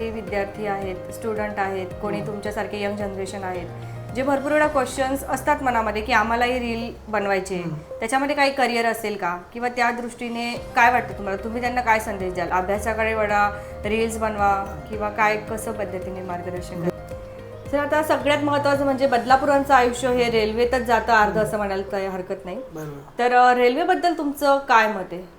विद्यार्थी आहेत स्टुडंट आहेत कोणी तुमच्यासारखे यंग जनरेशन आहेत जे भरपूर वेळा क्वेश्चन्स असतात मनामध्ये की आम्हालाही रील बनवायचे त्याच्यामध्ये काही करिअर असेल का? किंवा त्या दृष्टीने काय वाटतं तुम्हाला? तुम्ही त्यांना काय संदेश द्याल? अभ्यासाकडे वळा रील्स बनवा किंवा काय कसं पद्धतीने मार्गदर्शन करा? तर आता सगळ्यात महत्त्वाचं म्हणजे बदलापुरांचं आयुष्य हे रेल्वेतच जातं अर्ध असं म्हणायला काही हरकत नाही. तर रेल्वेबद्दल तुमचं काय मत आहे?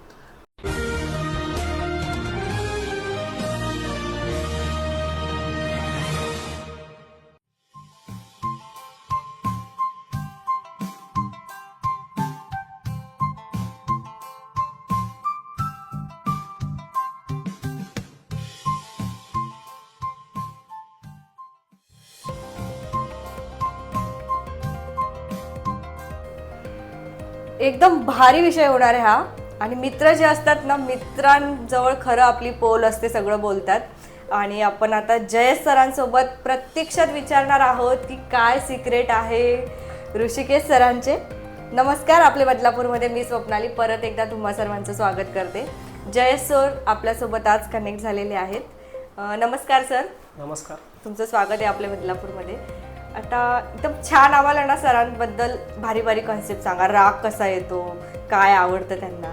एकदम भारी विषय होणार आहे हा. आणि मित्र जे असतात ना मित्रांजवळ खरं आपली पोल असते सगळं बोलतात. आणि आपण आता जयेश सरांसोबत प्रत्यक्षात विचारणार आहोत की काय सिक्रेट आहे ऋषिकेश सरांचे. नमस्कार आपले बदलापूरमध्ये मी स्वप्नाली. परत एकदा तुम्हा सर्वांचं स्वागत करते. जयेश सर आपल्यासोबत आज कनेक्ट झालेले आहेत. नमस्कार सर. नमस्कार. तुमचं स्वागत आहे आपल्या बदलापूरमध्ये. आता एकदम छान आम्हाला ना सरांबद्दल भारी भारी कॉन्सेप्ट सांगा. राग कसा येतो? काय आवडतं त्यांना?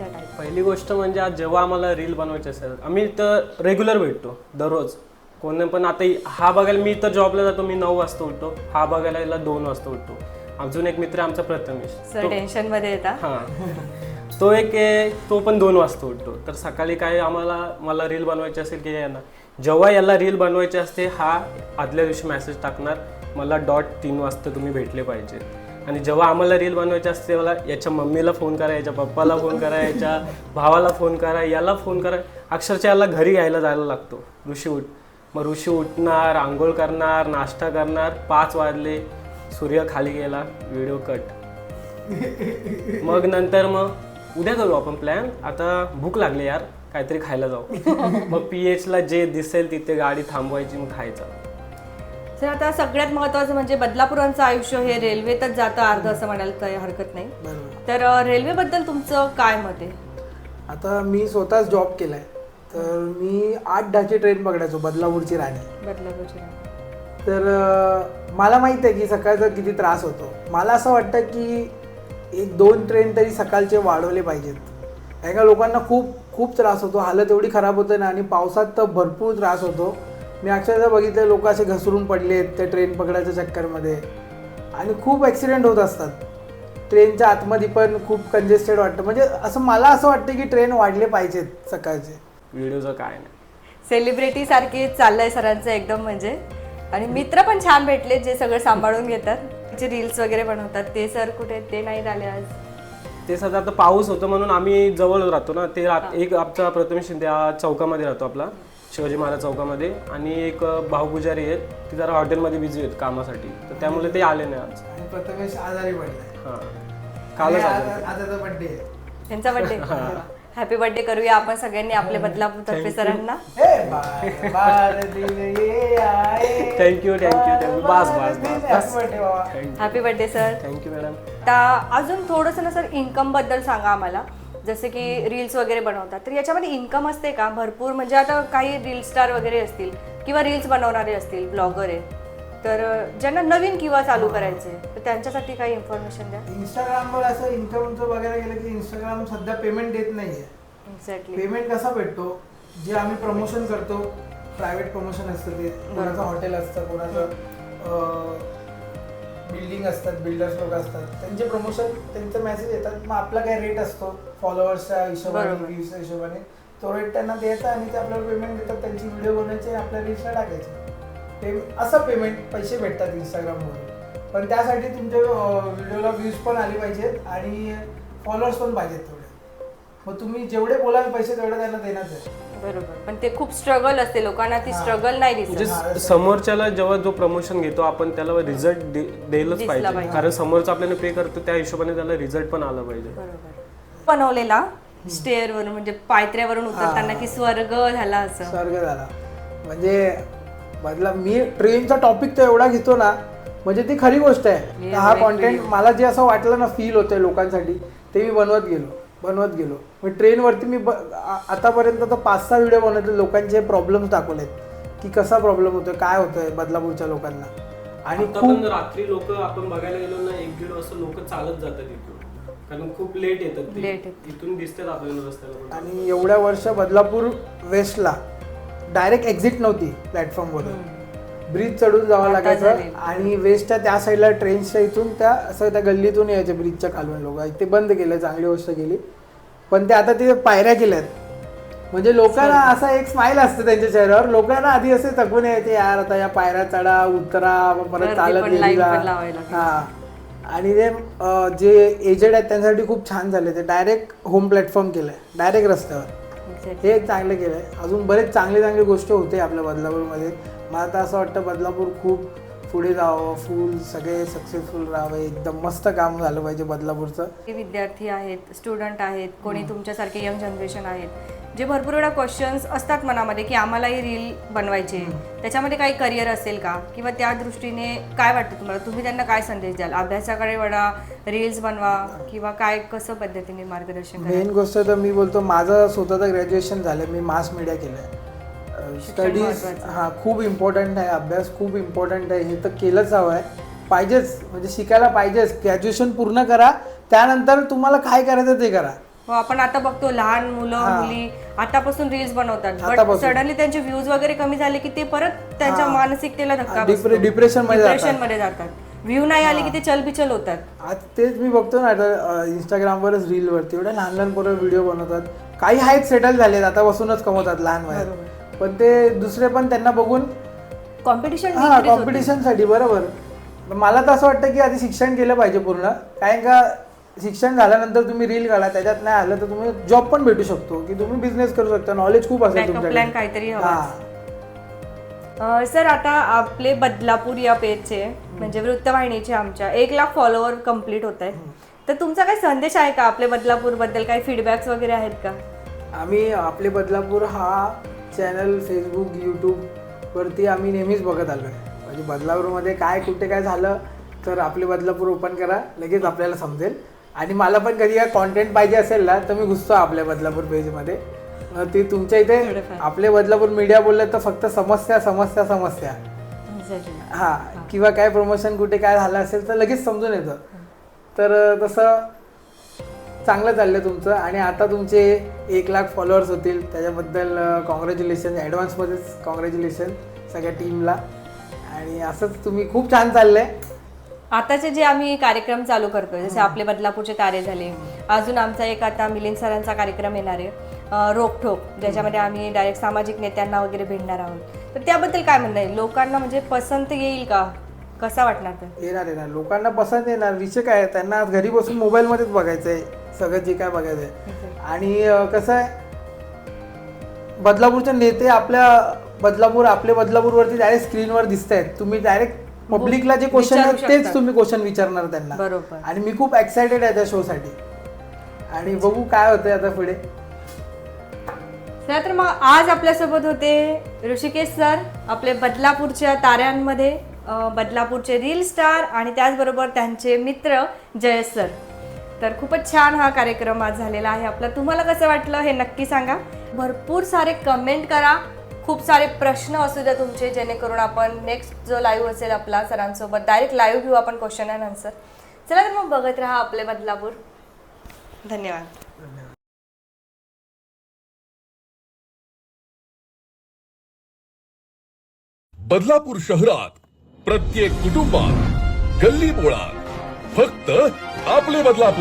type. पहिली गोष्ट म्हणजे आज जेव्हा आम्हाला रील बनवायची असेल आम्ही तर रेग्युलर भेटतो दररोज. कोणी पण आता हा बघायला मी तर जॉबला जातो मी नऊ वाजता उठतो. हा बघायला याला दोन वाजता उठतो. अजून एक मित्र आमचा प्रथमेश. सर टेन्शनमध्ये येतात हा. तो एक आहे, तो पण दोन वाजता उठतो. तर सकाळी काय आम्हाला मला रील बनवायची असेल की यांना जेव्हा याला रील बनवायची असते हा आदल्या दिवशी मेसेज टाकणार. मला डॉट तीन वाजता तुम्ही भेटले पाहिजे. आणि जेव्हा आम्हाला रील बनवायची असते मला याच्या मम्मीला फोन करा याच्या पप्पाला फोन करा याच्या भावाला फोन करा याला फोन करा. अक्षरशः याला घरी यायला जायला लागतो. ऋषी उठ. मग ऋषी उठणार आंघोळ करणार नाश्ता करणार पाच वाजले सूर्य खाली गेला व्हिडिओ कट मग नंतर मग उद्या करू आपण प्लॅन आता भूक लागली यार काहीतरी खायला जाऊ. मग पी एचला जे दिसेल तिथे गाडी थांबवायची मग खायचं. सर आता सगळ्यात महत्त्वाचं म्हणजे बदलापुरांचं आयुष्य हे रेल्वेतच जातं अर्ध असं म्हणायला काही हरकत नाही. बरोबर. तर अ, रेल्वेबद्दल तुमचं काय मत आहे? आता मी स्वतःच जॉब केलाय. तर मी आठ दहाची ट्रेन पकडायचो बदलापूरची राणी. बदलापूरची तर अं, मला माहीत आहे की सकाळचा किती त्रास होतो. मला असं वाटतं की एक दोन ट्रेन तरी सकाळचे वाढवले पाहिजेत. एका लोकांना खूप खूप त्रास होतो. हालत एवढी खराब होते ना आणि पावसात तर भरपूर त्रास होतो. मी अक्षरशः बघितले लोक असे घसरून पडलेत त्या ट्रेन पकडायच्या चक्करमध्ये. आणि खूप ॲक्सिडेंट होत असतात. ट्रेनच्या आतमध्ये पण खूप कंजेस्टेड वाटतं. म्हणजे असं मला असं वाटतं की ट्रेन वाढले पाहिजेत सकाळचे. व्हिडिओचं काय नाही. सेलिब्रिटी सारखे चाललंय सरांचं एकदम म्हणजे. आणि मित्र पण छान भेटले जे सगळं सांभाळून घेतात. जे रील्स वगैरे बनवतात. ते सर कुठे आहेत? ते नाही झाले आज. ते सध्या आता पाऊस होतो म्हणून आम्ही जवळ राहतो ना. ते रात- एक आमचा प्रथमेश शिंदे हा चौकामध्ये राहतो आपला. शिवाजी महाराज चौकामध्ये आणि एक भाऊ पुजारी आहेत. ते जरा हॉटेलमध्ये बिझी आहेत कामासाठी. तर त्यामुळे ते आले नाही आज. आणि प्रथमेश आजारी पडलाय. हां. कालच आता- बड्डे आहे. त्यांचा बर्थडे हॅपी बर्थडे करूया आपण सगळ्यांनी आपल्या बदलापूर तर्फे सरांना. हे. Thank you thank you thank you बस बस बस. Happy birthday sir thank you madam आता अजून थोडंसं ना सर इन्कमबद्दल सांगा आम्हाला. जसे की रील्स वगैरे बनवतात. तर याच्यामध्ये इन्कम असते का? भरपूर म्हणजे आता काही रील स्टार वगैरे असतील किंवा रील्स बनवणारे असतील ब्लॉगर आहे तर ज्यांना नवीन किंवा चालू करायचे तर त्यांच्यासाठी काही इन्फॉर्मेशन द्या. इंस्टाग्रामवर असं इन्कमचं बघायला गेलं की इंस्टाग्राम सध्या पेमेंट देत नाहीये. एक्झॅक्टली पेमेंट कसा भेटतो? जे आम्ही प्रमोशन करतो प्रायव्हेट प्रमोशन असतं ते. कोणाचं हॉटेल असतं कोणाचं बिल्डिंग असतात बिल्डर्स लोक असतात त्यांचे प्रमोशन त्यांचं मेसेज येतात. मग आपला काय रेट असतो? फॉलोअर्सच्या हिशोबाने. व्ह्यूजच्या हिशोबाने. तो रेट त्यांना द्यायचा आणि ते आपल्याला पेमेंट देतात. त्यांची व्हिडिओ बनवायचे आपल्या रील्सला टाकायचे. पे असं पेमेंट पैसे भेटतात इंस्टाग्रामवरून पण त्यासाठी तुमच्या व्हिडिओला व्ह्यूज पण आले पाहिजेत आणि फॉलोअर्स पण पाहिजेत तेवढे. मग तुम्ही जेवढे बोलाल पैसे तेवढे त्यांना देण्याच आहे बरोबर. पण ते खूप स्ट्रगल असते लोकांना ती स्ट्रगल नाही म्हणजे दिसत समोरच्याला जेव्हा जो प्रमोशन घेतो आपण त्याला रिझल्ट द्यायलाच दिसला पाहिजे. पाहिजे. कारण समोरचा आपल्याला पे करतो त्या हिशोबाने त्याला रिझल्ट पण आला पाहिजे. बरोबर. बनवलेला स्टेअर वरून म्हणजे पायत्र्यावरून उतरताना की स्वर्ग झाला असं? स्वर्ग झाला. म्हणजे बदला मी ट्रेनचा टॉपिक तर एवढा घेतो ना म्हणजे ती खरी गोष्ट आहे. हे हा कॉन्टेंट मला जे असं वाटलं ना फील होतंय लोकांसाठी ते मी बनवत गेलो. बनवत गेलो. मी ट्रेनवरती मी ब आतापर्यंत तर पाच सहा व्हिडिओ बनवले लोकांचे प्रॉब्लेम्स दाखवलेत. की कसा प्रॉब्लेम होतोय काय होतोय बदलापूरच्या लोकांना. आणि खूप रात्री लोक आपण बघायला गेलो ना एक दीड वाजता लोक चालत जातात इथून. कारण खूप लेट येतात. इथून दिसतात आपल्याला रस्त्याला पण. आणि एवढ्या वर्ष बदलापूर वेस्टला डायरेक्ट एक्झिट नव्हती प्लॅटफॉर्मवरून ब्रिज चढून जावं लागायचं. आणि वेस्टच्या त्या साईडला ट्रेनच्या इथून त्या असं त्या गल्लीतून यायचे ब्रिजच्या खालून लोक. ते बंद केलं चांगली गोष्ट केली. पण ते आता ते पायऱ्या केल्यात. म्हणजे लोकांना असा एक स्माईल असते त्यांच्या चेहऱ्यावर. लोकांना आधी असे थकून यायचे यार आता या पायऱ्या चढा उतरा परत चालत. हा. आणि ते जे एजेड आहेत त्यांच्यासाठी खूप छान झाले. ते डायरेक्ट होम प्लॅटफॉर्म केलंय. डायरेक्ट रस्त्यावर. हे एक चांगलं केलं आहे अजून बरेच चांगले चांगले गोष्टी होते आपल्या बदलापूरमध्ये. मला तर असं वाटतं बदलापूर खूप पुढे जावं फुल सगळे सक्सेसफुल राहावे एकदम मस्त काम झालं पाहिजे बदलापूरचं. जे विद्यार्थी आहेत स्टुडंट आहेत कोणी तुमच्यासारखे यंग जनरेशन आहेत जे भरपूर वेळा क्वेश्चन्स असतात मनामध्ये की आम्हालाही रील बनवायचे त्याच्यामध्ये काही करिअर असेल का? किंवा त्या दृष्टीने काय वाटतं तुम्हाला? तुम्ही त्यांना काय संदेश द्याल? अभ्यासाकडे वळा रील्स बनवा किंवा काय कसं पद्धतीने मार्गदर्शन मेन गोष्ट तर मी बोलतो माझं स्वतःचं ग्रॅज्युएशन झालं मी मास मीडिया केलं स्टडीज. हा खूप इम्पॉर्टंट आहे अभ्यास खूप इम्पॉर्टंट आहे हे तर केलंच हवं आहे. पाहिजेच म्हणजे शिकायला पाहिजेच ग्रॅज्युएशन पूर्ण करा त्यानंतर तुम्हाला काय करायचं ते करा. हो आपण आता बघतो लहान मुलं हा. मुली आतापासून रील्स बनवतात. बट आतापासून. सडनली त्यांचे व्ह्यूज वगैरे कमी झाले की ते परत त्यांच्या हा. मानसिकतेला धक्का डिप्रे- depression मध्ये जातात. डिप्रेशनमध्ये जातात. व्ह्यू नाही आले की ते चलबिचल होतात. आज तेच मी बघतो ना आता इंस्टाग्रामवरच रीलवरती एवढ्या लहान लहान पोरं व्हिडिओ बनवतात. काही आहेत सेटल झालेत आता बसूनच कमवतात लहान वयात. पण ते दुसरे पण त्यांना बघून कॉम्पिटिशन हा कॉम्पिटिशनसाठी बरोबर. मला तर असं वाटतं की आधी शिक्षण केलं पाहिजे पूर्ण. कारण का शिक्षण झाल्यानंतर तुम्ही रील घाला त्याच्यात नाही आलं तर तुम्ही जॉब पण भेटू शकतो की तुम्ही बिझनेस करू शकता. नॉलेज खूप असेल तुमच्याकडे. काहीतरी सर आता आपले बदलापूर या पेजचे म्हणजे वृत्तवाहिनीचे आमच्या एक लाख फॉलोअर कंप्लीट होत आहेत. तर तुमचा काही संदेश आहे का? आपले बदलापूरबद्दल काही फीडबॅक्स वगैरे आहेत का? आम्ही आपले बदलापूर हा चॅनल फेसबुक यूट्यूब वरती आम्ही नेहमीच बघत आलो आहे. म्हणजे बदलापूरमध्ये काय कुठे काय झालं तर आपले बदलापूर ओपन करा लगेच आपल्याला समजेल. आणि मला पण कधी काय कॉन्टेंट पाहिजे असेल ना तर मी घुसतो आपल्या बदलापूर पेजमध्ये ते तुमच्या इथे. आपले बदलापूर मीडिया बोलले तर फक्त समस्या समस्या समस्या. हा किंवा काय प्रमोशन कुठे काय झालं असेल तर लगेच समजून येतं. तर तसं चांगलं चाललंय तुमचं. आणि आता तुमचे एक लाख फॉलोअर्स होतील. त्याच्याबद्दल कॉंग्रॅच्युलेशन ॲडव्हान्समध्येच कॉंग्रॅच्युलेशन सगळ्या टीमला आणि असंच तुम्ही खूप छान चाललंय. आताचे जे आम्ही कार्यक्रम चालू करतोय जसे आपले बदलापूरचे तारे झाले. अजून आमचा एक आता मिलिंद सरांचा कार्यक्रम येणार आहे. रोकठोक ज्याच्यामध्ये आम्ही डायरेक्ट सामाजिक नेत्यांना वगैरे भेटणार आहोत. तर त्याबद्दल काय म्हणणं आहे? लोकांना म्हणजे पसंत येईल का? कसा वाटणार तर येणार येणार. लोकांना पसंत येणार. विषय काय आहे, त्यांना घरी बसून मोबाईलमध्येच बघायचं आहे सगळं जे काय बघायचं आहे. आणि कसं आहे बदलापूरचे नेते आपल्या बदलापूर आपले बदलापूरवरती डायरेक्ट स्क्रीनवर दिसत आहेत तुम्ही डायरेक्ट पब्लिकला जे क्वेश्चन आहेत तेच. तुम्ही क्वेश्चन विचारणार त्यांना. बरोबर. आणि मी खूप एक्सायटेड आहे त्या शोसाठी आणि बघू काय होतंय आता पुढे. तर मग आज आपल्यासोबत होते ऋषिकेश सर आपले बदलापूरच्या ताऱ्यांमध्ये बदलापूरचे रील स्टार आणि त्याचबरोबर त्यांचे मित्र जयेश सर. तर खूपच छान हा कार्यक्रम आज झालेला आहे. आपला तुम्हाला कसं वाटलं हे नक्की सांगा. भरपूर सारे कमेंट करा. खूप सारे प्रश्न असू द्या तुमचे जेणेकरून आपण नेक्स्ट जो लाईव्ह असेल आपला सरांसोबत डायरेक्ट लाईव्ह घेऊ आपण क्वेश्चन अँड आन्सर चला तर मग बघत राहा आपले बदलापूर. धन्यवाद. बदलापूर शहरात प्रत्येक कुटुंबात गल्ली बोळात फक्त आपले बदलापूर.